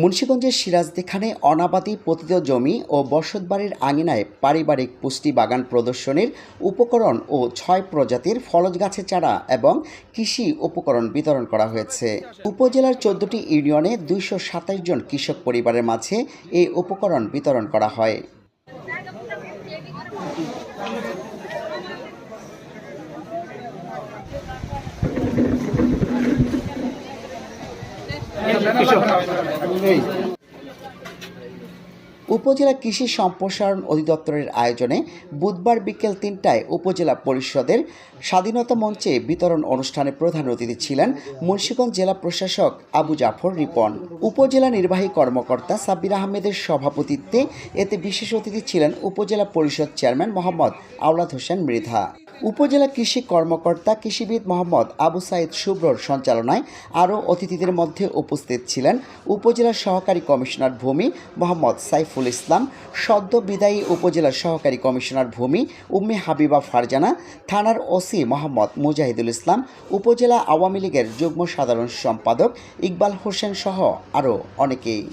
মুন্সীগঞ্জের সিরাজদিখানে অনাবাদি পতিত জমি ও বসতবাড়ির আঙিনায় পারিবারিক পুষ্টি বাগান প্রদর্শনীর উপকরণ ও ছয় প্রজাতির ফলজ গাছের চারা এবং কৃষি উপকরণ বিতরণ করা হয়েছে। উপজেলার চোদ্দটি ইউনিয়নে দুইশো সাতাশ জন কৃষক পরিবারের মাঝে এই উপকরণ বিতরণ করা হয়। উপজেলা কৃষি সম্প্রসারণ অধিদপ্তরের আয়োজনে বুধবার বিকেল তিনটায় উপজেলা পরিষদের স্বাধীনতা মঞ্চে বিতরণ অনুষ্ঠানে প্রধান অতিথি ছিলেন মুন্সিগঞ্জ জেলা প্রশাসক আবু জাফর রিপন। উপজেলা নির্বাহী কর্মকর্তা সাব্বির আহমেদের সভাপতিত্বে এতে বিশেষ অতিথি ছিলেন উপজেলা পরিষদ চেয়ারম্যান মোহাম্মদ আওলাদ হোসেন মৃধা। উপজেলা কৃষি কর্মকর্তা কৃষিবিদ মোহাম্মদ আবু সাইদ শুভ্রর সঞ্চালনায় আরও অতিথিদের মধ্যে উপস্থিত ছিলেন উপজেলা সহকারী কমিশনার ভূমি মোহাম্মদ সাইফুল ইসলাম, সদ্য বিদায়ী উপজেলা সহকারী কমিশনার ভূমি উম্মে হাবিবা ফারজানা, থানার ওসি মোহাম্মদ মুজাহিদুল ইসলাম, উপজেলা আওয়ামী লীগের যুগ্ম সাধারণ সম্পাদক ইকবাল হোসেন সহ আরও অনেকেই।